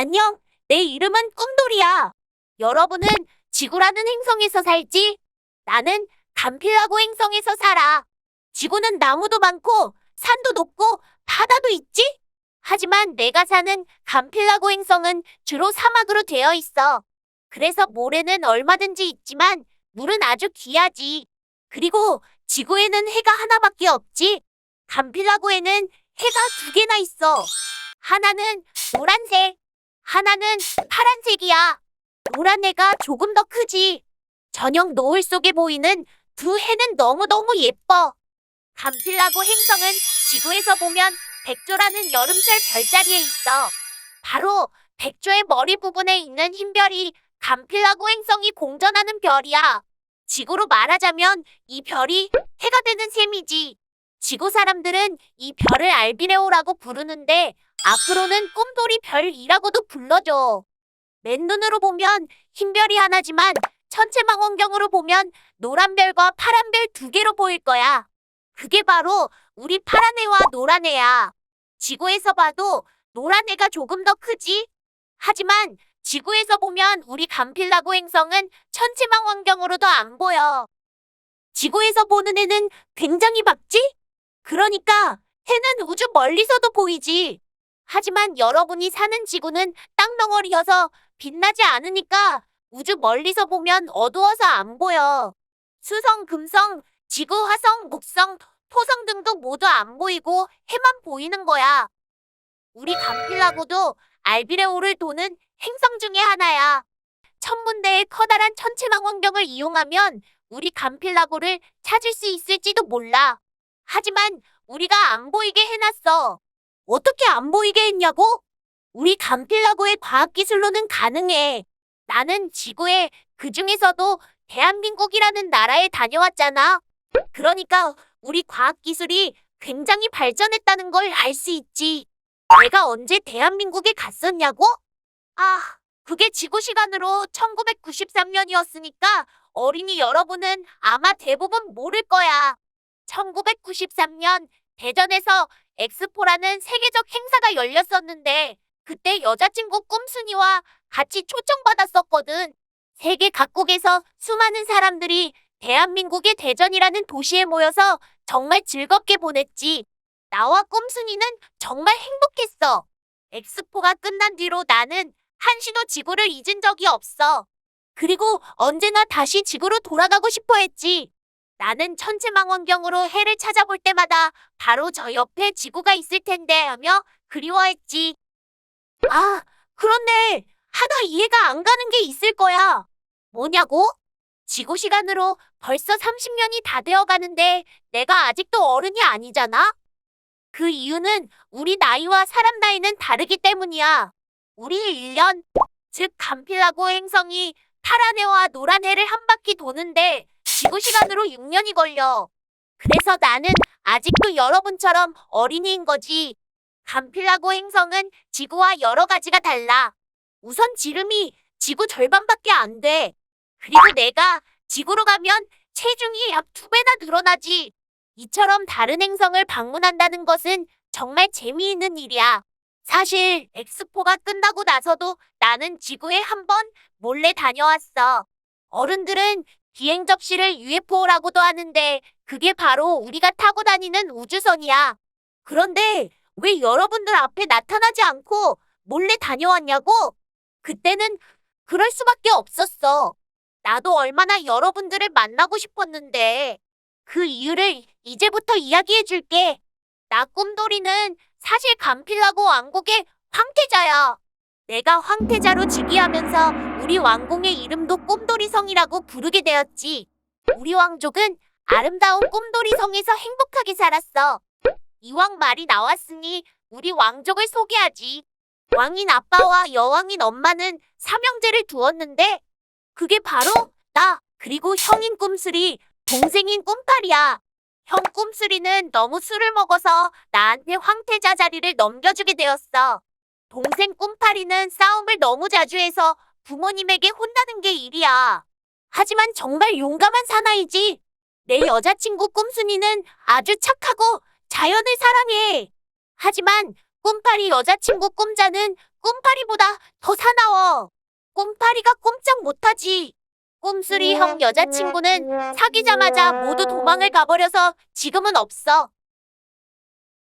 안녕, 내 이름은 꿈돌이야. 여러분은 지구라는 행성에서 살지? 나는 감필라고 행성에서 살아. 지구는 나무도 많고 산도 높고 바다도 있지? 하지만 내가 사는 감필라고 행성은 주로 사막으로 되어 있어. 그래서 모래는 얼마든지 있지만 물은 아주 귀하지. 그리고 지구에는 해가 하나밖에 없지. 감필라고에는 해가 두 개나 있어. 하나는 노란색, 하나는 파란색이야. 노란 해가 조금 더 크지. 저녁 노을 속에 보이는 두 해는 너무너무 예뻐. 감필라고 행성은 지구에서 보면 백조라는 여름철 별자리에 있어. 바로 백조의 머리 부분에 있는 흰 별이 감필라고 행성이 공전하는 별이야. 지구로 말하자면 이 별이 해가 되는 셈이지. 지구 사람들은 이 별을 알비레오라고 부르는데 앞으로는 꿈돌이 별이라고도 불러줘. 맨눈으로 보면 흰 별이 하나지만 천체 망원경으로 보면 노란 별과 파란 별 두 개로 보일 거야. 그게 바로 우리 파란 해와 노란 해야. 지구에서 봐도 노란 해가 조금 더 크지? 하지만 지구에서 보면 우리 감필라고 행성은 천체망원경으로도 안 보여. 지구에서 보는 해는 굉장히 밝지? 그러니까 해는 우주 멀리서도 보이지. 하지만 여러분이 사는 지구는 땅덩어리여서 빛나지 않으니까 우주 멀리서 보면 어두워서 안 보여. 수성, 금성, 지구, 화성, 목성, 토성 등도 모두 안 보이고 해만 보이는 거야. 우리 감필라고도 알비레오를 도는 행성 중에 하나야. 천문대의 커다란 천체망원경을 이용하면 우리 감필라고를 찾을 수 있을지도 몰라. 하지만 우리가 안 보이게 해놨어. 어떻게 안 보이게 했냐고? 우리 감필라고의 과학기술로는 가능해. 나는 지구에 그 중에서도 대한민국이라는 나라에 다녀왔잖아. 그러니까 우리 과학기술이 굉장히 발전했다는 걸 알 수 있지. 내가 언제 대한민국에 갔었냐고? 아, 그게 지구 시간으로 1993년이었으니까 어린이 여러분은 아마 대부분 모를 거야. 1993년 대전에서 엑스포라는 세계적 행사가 열렸었는데 그때 여자친구 꼼순이와 같이 초청받았었거든. 세계 각국에서 수많은 사람들이 대한민국의 대전이라는 도시에 모여서 정말 즐겁게 보냈지. 나와 꼼순이는 정말 행복했어. 엑스포가 끝난 뒤로 나는 한시도 지구를 잊은 적이 없어. 그리고 언제나 다시 지구로 돌아가고 싶어 했지. 나는 천체망원경으로 해를 찾아볼 때마다 바로 저 옆에 지구가 있을 텐데 하며 그리워했지. 아, 그런데 하나 이해가 안 가는 게 있을 거야. 뭐냐고? 지구 시간으로 벌써 30년이 다 되어 가는데 내가 아직도 어른이 아니잖아? 그 이유는 우리 나이와 사람 나이는 다르기 때문이야. 우리 1년, 즉 감필라고 행성이 파란 해와 노란 해를 한 바퀴 도는데 지구 시간으로 6년이 걸려. 그래서 나는 아직도 여러분처럼 어린이인 거지. 감필라고 행성은 지구와 여러 가지가 달라. 우선 지름이 지구 절반밖에 안 돼. 그리고 내가 지구로 가면 체중이 약 두 배나 늘어나지. 이처럼 다른 행성을 방문한다는 것은 정말 재미있는 일이야. 사실 엑스포가 끝나고 나서도 나는 지구에 한 번 몰래 다녀왔어. 어른들은 비행 접시를 UFO라고도 하는데 그게 바로 우리가 타고 다니는 우주선이야. 그런데 왜 여러분들 앞에 나타나지 않고 몰래 다녀왔냐고? 그때는 그럴 수밖에 없었어. 나도 얼마나 여러분들을 만나고 싶었는데 그 이유를 이제부터 이야기해 줄게. 나 꿈돌이는 사실 감필라고 왕국의 황태자야. 내가 황태자로 즉위하면서 우리 왕궁의 이름도 꿈돌이성이라고 부르게 되었지. 우리 왕족은 아름다운 꿈돌이성에서 행복하게 살았어. 이왕 말이 나왔으니 우리 왕족을 소개하지. 왕인 아빠와 여왕인 엄마는 삼형제를 두었는데 그게 바로 나 그리고 형인 꿈슬이 동생인 꿈팔이야. 형 꿈슬이는 너무 술을 먹어서 나한테 황태자 자리를 넘겨주게 되었어. 동생 꿈팔이는 싸움을 너무 자주 해서 부모님에게 혼나는 게 일이야. 하지만 정말 용감한 사나이지. 내 여자친구 꿈순이는 아주 착하고 자연을 사랑해. 하지만 꿈팔이 여자친구 꿈자는 꿈파리보다 더 사나워. 꿈파리가 꼼짝 못하지. 꼼수리 형 여자친구는 사귀자마자 모두 도망을 가버려서 지금은 없어.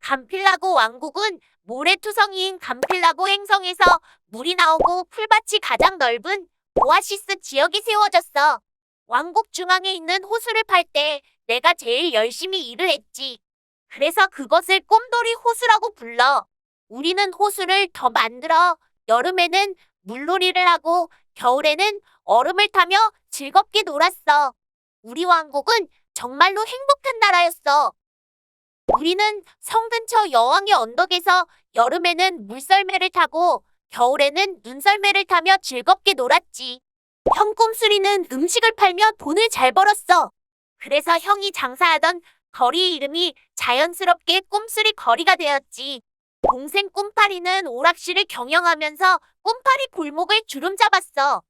감필라고 왕국은 모래투성이인 감필라고 행성에서 물이 나오고 풀밭이 가장 넓은 오아시스 지역이 세워졌어. 왕국 중앙에 있는 호수를 팔 때 내가 제일 열심히 일을 했지. 그래서 그것을 꼼돌이 호수라고 불러. 우리는 호수를 더 만들어 여름에는 물놀이를 하고 겨울에는 얼음을 타며 즐겁게 놀았어. 우리 왕국은 정말로 행복한 나라였어. 우리는 성 근처 여왕의 언덕에서 여름에는 물썰매를 타고 겨울에는 눈썰매를 타며 즐겁게 놀았지. 형 꼼수리는 음식을 팔며 돈을 잘 벌었어. 그래서 형이 장사하던 거리 이름이 자연스럽게 꼼수리 거리가 되었지. 동생 꿈파리는 오락실을 경영하면서 꿈파리 골목을 주름 잡았어.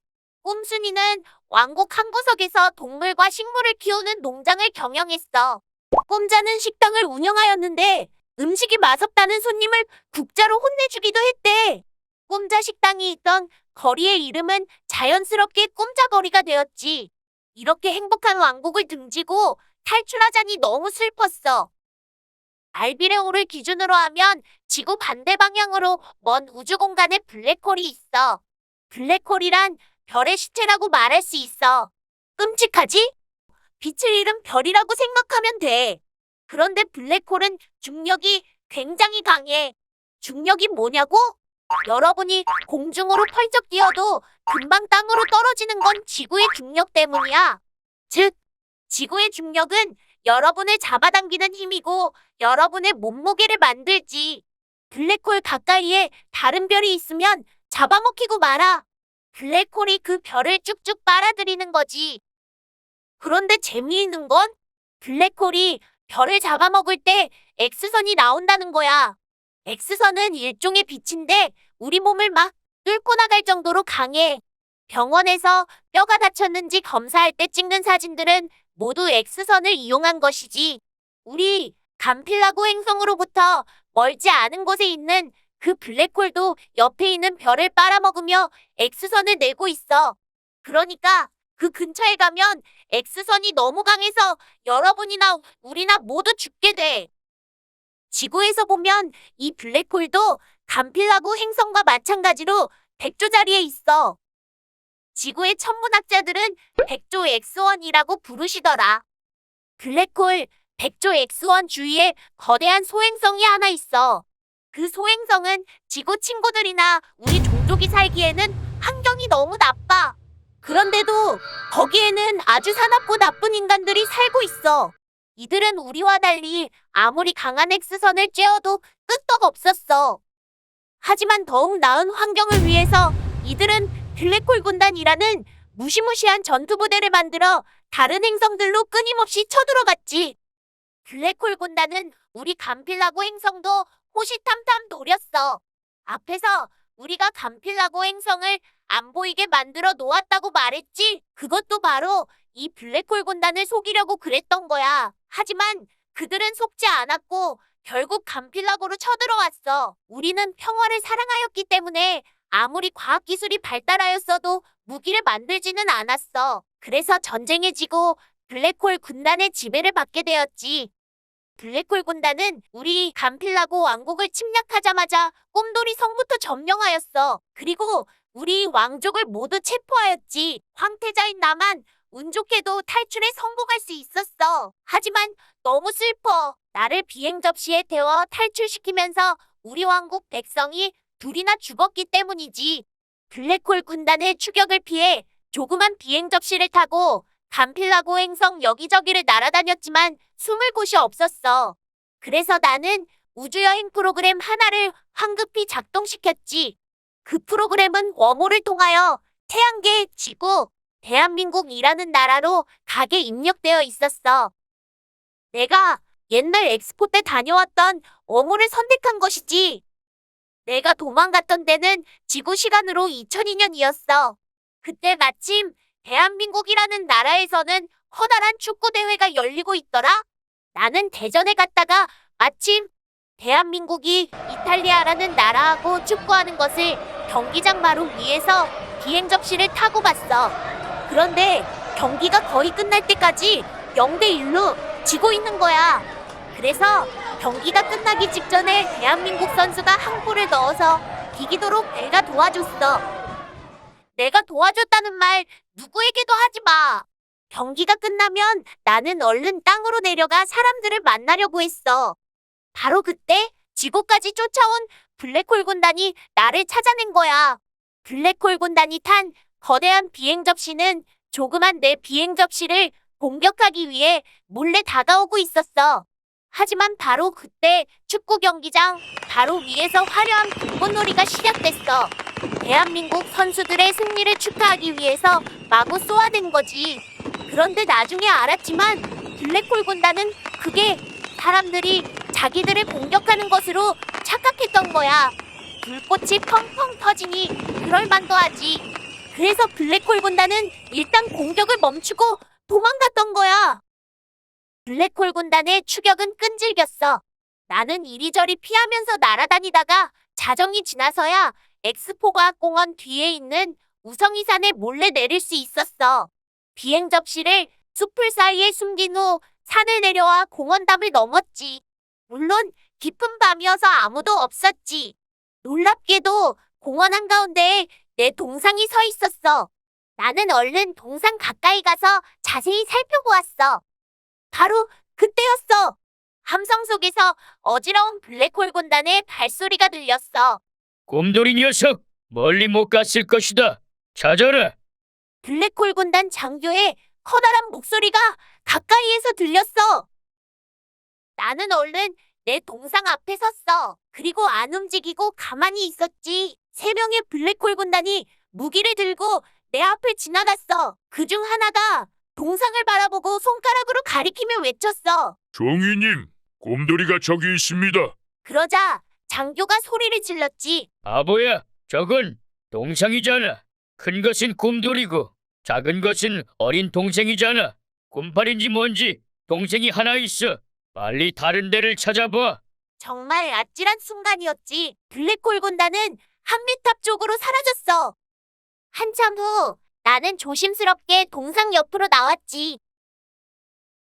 꼼순이는 왕국 한 구석에서 동물과 식물을 키우는 농장을 경영했어. 꼼자는 식당을 운영하였는데 음식이 맛없다는 손님을 국자로 혼내주기도 했대. 꼼자 식당이 있던 거리의 이름은 자연스럽게 꼼자거리가 되었지. 이렇게 행복한 왕국을 등지고 탈출하자니 너무 슬펐어. 알비레오를 기준으로 하면 지구 반대 방향으로 먼 우주 공간에 블랙홀이 있어. 블랙홀이란 별의 시체라고 말할 수 있어. 끔찍하지? 빛을 잃은 별이라고 생각하면 돼. 그런데 블랙홀은 중력이 굉장히 강해. 중력이 뭐냐고? 여러분이 공중으로 펄쩍 뛰어도 금방 땅으로 떨어지는 건 지구의 중력 때문이야. 즉, 지구의 중력은 여러분을 잡아당기는 힘이고 여러분의 몸무게를 만들지. 블랙홀 가까이에 다른 별이 있으면 잡아먹히고 말아. 블랙홀이 그 별을 쭉쭉 빨아들이는 거지. 그런데 재미있는 건 블랙홀이 별을 잡아먹을 때 X선이 나온다는 거야. X선은 일종의 빛인데 우리 몸을 막 뚫고 나갈 정도로 강해. 병원에서 뼈가 다쳤는지 검사할 때 찍는 사진들은 모두 X선을 이용한 것이지. 우리 감필라고 행성으로부터 멀지 않은 곳에 있는 그 블랙홀도 옆에 있는 별을 빨아먹으며 X선을 내고 있어. 그러니까 그 근처에 가면 X선이 너무 강해서 여러분이나 우리나 모두 죽게 돼. 지구에서 보면 이 블랙홀도 감필라고 행성과 마찬가지로 백조 자리에 있어. 지구의 천문학자들은 백조 X1이라고 부르시더라. 블랙홀 백조 X1 주위에 거대한 소행성이 하나 있어. 그 소행성은 지구 친구들이나 우리 종족이 살기에는 환경이 너무 나빠. 그런데도 거기에는 아주 사납고 나쁜 인간들이 살고 있어. 이들은 우리와 달리 아무리 강한 X선을 쬐어도 끄떡 없었어. 하지만 더욱 나은 환경을 위해서 이들은 블랙홀 군단이라는 무시무시한 전투 부대를 만들어 다른 행성들로 끊임없이 쳐들어갔지. 블랙홀 군단은 우리 감필라고 행성도 호시탐탐 노렸어. 앞에서 우리가 감필라고 행성을 안 보이게 만들어 놓았다고 말했지. 그것도 바로 이 블랙홀 군단을 속이려고 그랬던 거야. 하지만 그들은 속지 않았고 결국 감필라고로 쳐들어왔어. 우리는 평화를 사랑하였기 때문에 아무리 과학기술이 발달하였어도 무기를 만들지는 않았어. 그래서 전쟁에 지고 블랙홀 군단의 지배를 받게 되었지. 블랙홀 군단은 우리 감필라고 왕국을 침략하자마자 꼼돌이 성부터 점령하였어. 그리고 우리 왕족을 모두 체포하였지. 황태자인 나만 운 좋게도 탈출에 성공할 수 있었어. 하지만 너무 슬퍼. 나를 비행 접시에 태워 탈출시키면서 우리 왕국 백성이 둘이나 죽었기 때문이지. 블랙홀 군단의 추격을 피해 조그만 비행 접시를 타고 감필라고 행성 여기저기를 날아다녔지만 숨을 곳이 없었어. 그래서 나는 우주여행 프로그램 하나를 황급히 작동시켰지. 그 프로그램은 웜홀을 통하여 태양계, 지구, 대한민국이라는 나라로 가게 입력되어 있었어. 내가 옛날 엑스포 때 다녀왔던 웜홀을 선택한 것이지. 내가 도망갔던 때는 지구 시간으로 2002년이었어. 그때 마침 대한민국이라는 나라에서는 커다란 축구 대회가 열리고 있더라. 나는 대전에 갔다가 마침 대한민국이 이탈리아라는 나라하고 축구하는 것을 경기장 바로 위에서 비행 접시를 타고 봤어. 그런데 경기가 거의 끝날 때까지 0대 1로 지고 있는 거야. 그래서 경기가 끝나기 직전에 대한민국 선수가 한 골을 넣어서 이기도록 내가 도와줬어. 내가 도와줬다는 말 누구에게도 하지 마. 경기가 끝나면 나는 얼른 땅으로 내려가 사람들을 만나려고 했어. 바로 그때 지구까지 쫓아온 블랙홀 군단이 나를 찾아낸 거야. 블랙홀 군단이 탄 거대한 비행 접시는 조그만 내 비행 접시를 공격하기 위해 몰래 다가오고 있었어. 하지만 바로 그때 축구 경기장 바로 위에서 화려한 불꽃놀이가 시작됐어. 대한민국 선수들의 승리를 축하하기 위해서 마구 쏘아댄 거지. 그런데 나중에 알았지만 블랙홀 군단은 그게 사람들이 자기들을 공격하는 것으로 착각했던 거야. 불꽃이 펑펑 터지니 그럴 만도 하지. 그래서 블랙홀 군단은 일단 공격을 멈추고 도망갔던 거야. 블랙홀 군단의 추격은 끈질겼어. 나는 이리저리 피하면서 날아다니다가 자정이 지나서야 엑스포과학 공원 뒤에 있는 우성이산에 몰래 내릴 수 있었어. 비행 접시를 숲풀 사이에 숨긴 후 산을 내려와 공원담을 넘었지. 물론 깊은 밤이어서 아무도 없었지. 놀랍게도 공원 한가운데에 내 동상이 서 있었어. 나는 얼른 동상 가까이 가서 자세히 살펴보았어. 바로 그때였어. 함성 속에서 어지러운 블랙홀 군단의 발소리가 들렸어. 곰돌이 녀석 멀리 못 갔을 것이다. 찾아라. 블랙홀 군단 장교의 커다란 목소리가 가까이에서 들렸어. 나는 얼른 내 동상 앞에 섰어. 그리고 안 움직이고 가만히 있었지. 세 명의 블랙홀 군단이 무기를 들고 내 앞을 지나갔어. 그 중 하나가 동상을 바라보고 손가락으로 가리키며 외쳤어. 종이님, 곰돌이가 저기 있습니다. 그러자 장교가 소리를 질렀지. 바보야, 저건 동상이잖아. 큰 것은 곰돌이고 작은 것은 어린 동생이잖아. 곰팔인지 뭔지 동생이 하나 있어. 빨리 다른 데를 찾아봐. 정말 아찔한 순간이었지. 블랙홀 군단은 한미탑 쪽으로 사라졌어. 한참 후 나는 조심스럽게 동상 옆으로 나왔지.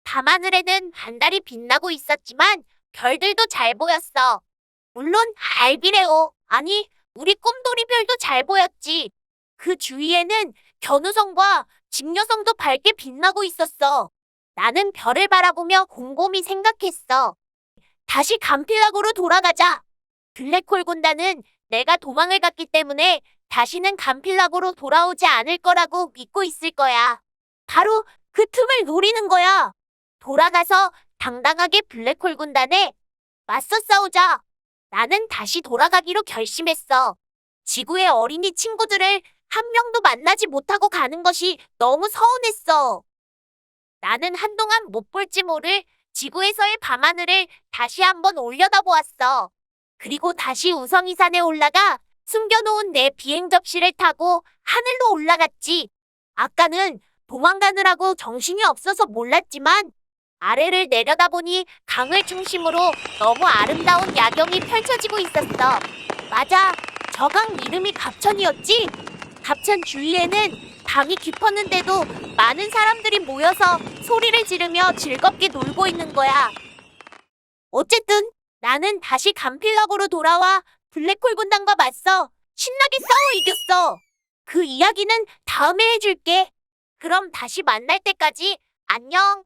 밤하늘에는 반달이 빛나고 있었지만 별들도 잘 보였어. 물론 알비레오, 아니 우리 꿈돌이 별도 잘 보였지. 그 주위에는 견우성과 직녀성도 밝게 빛나고 있었어. 나는 별을 바라보며 곰곰이 생각했어. 다시 감필락으로 돌아가자. 블랙홀 군단은 내가 도망을 갔기 때문에 다시는 감필락으로 돌아오지 않을 거라고 믿고 있을 거야. 바로 그 틈을 노리는 거야. 돌아가서 당당하게 블랙홀 군단에 맞서 싸우자. 나는 다시 돌아가기로 결심했어. 지구의 어린이 친구들을 한 명도 만나지 못하고 가는 것이 너무 서운했어. 나는 한동안 못 볼지 모를 지구에서의 밤하늘을 다시 한번 올려다보았어. 그리고 다시 우성이산에 올라가 숨겨놓은 내 비행 접시를 타고 하늘로 올라갔지. 아까는 도망가느라고 정신이 없어서 몰랐지만 아래를 내려다보니 강을 중심으로 너무 아름다운 야경이 펼쳐지고 있었어. 맞아. 저 강 이름이 갑천이었지? 갑천 주위에는 밤이 깊었는데도 많은 사람들이 모여서 소리를 지르며 즐겁게 놀고 있는 거야. 어쨌든 나는 다시 감필락으로 돌아와 블랙홀 군단과 맞서 신나게 싸워 이겼어. 그 이야기는 다음에 해줄게. 그럼 다시 만날 때까지 안녕.